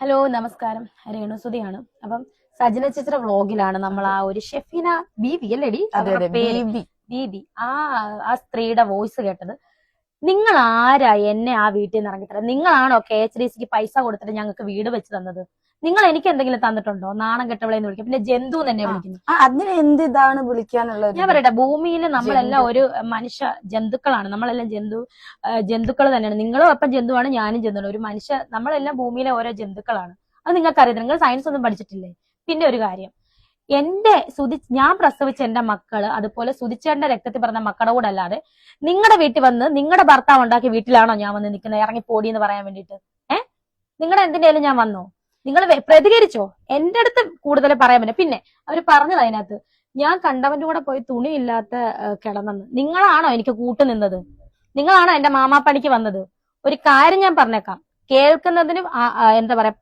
Hello നമസ്കാരം. രേണുസുതിയാണ്. അപ്പം സജന ചിത്ര വ്ലോഗിലാണ് നമ്മൾ ആ ഒരു ഷെഫിന ബീബി അല്ലേടി? ബീബി ആ ആ സ്ത്രീയുടെ വോയിസ് കേട്ടത്. നിങ്ങൾ ആരാ എന്നെ ആ വീട്ടിൽ നിന്ന് ഇറങ്ങിത്തരാം നിങ്ങളാണോ കെ എച്ച് ഡി സിക്ക് പൈസ കൊടുത്തിട്ട് ഞങ്ങൾക്ക് വീട് വെച്ച് തന്നത്? നിങ്ങൾ എനിക്ക് എന്തെങ്കിലും തന്നിട്ടുണ്ടോ? നാണം കെട്ടവളെ എന്ന് വിളിക്കും. പിന്നെ ജന്തു തന്നെ. വിളിക്കുന്നു. അതിന് എന്ത് ഇതാണ് വിളിക്കാനുള്ളത്? ഞാൻ പറയട്ടെ ഭൂമിയിൽ നമ്മളെല്ലാം ഒരു മനുഷ്യ ജന്തുക്കളാണ്. നമ്മളെല്ലാം ജന്തു ജന്തുക്കൾ തന്നെയാണ്. നിങ്ങളും അപ്പം ജന്തുവാണ് ഞാനും ജന്തുവാണ്. ഒരു മനുഷ്യ നമ്മളെല്ലാം ഭൂമിയിലെ ഓരോ ജന്തുക്കളാണ്. അത് നിങ്ങൾക്ക് അറിയാം നിങ്ങൾ സയൻസ് ഒന്നും പഠിച്ചിട്ടില്ലേ? പിന്നെ ഒരു കാര്യം. എന്റെ സുതി ഞാൻ പ്രസവിച്ച എന്റെ മക്കൾ അതുപോലെ സുതിച്ചേട്ടന്റെ രക്തത്തിൽ പറഞ്ഞ മക്കളുടെ കൂടെ അല്ലാതെ നിങ്ങളുടെ വീട്ടിൽ വന്ന് നിങ്ങളുടെ ഭർത്താവ് ഉണ്ടാക്കിയ വീട്ടിലാണോ ഞാൻ വന്ന് നിൽക്കുന്നത്? ഇറങ്ങി പോടി എന്ന് പറയാൻ വേണ്ടിട്ട് ഏഹ് നിങ്ങളുടെ എന്തിനേലും ഞാൻ വന്നോ? നിങ്ങൾ പ്രതികരിച്ചോ? എന്റെ അടുത്ത് കൂടുതൽ പറയാൻ പറ്റും പിന്നെ അവർ പറഞ്ഞത് അതിനകത്ത് ഞാൻ കണ്ടവന്റെ കൂടെ പോയി തുണിയില്ലാത്ത കിടന്നെന്ന്. നിങ്ങളാണോ എനിക്ക് കൂട്ടു നിന്നത്? നിങ്ങളാണോ എന്റെ മാമാപ്പണിക്ക് വന്നത്? ഒരു കാര്യം ഞാൻ പറഞ്ഞേക്കാം. കേൾക്കുന്നതിനും എന്താ പറയാ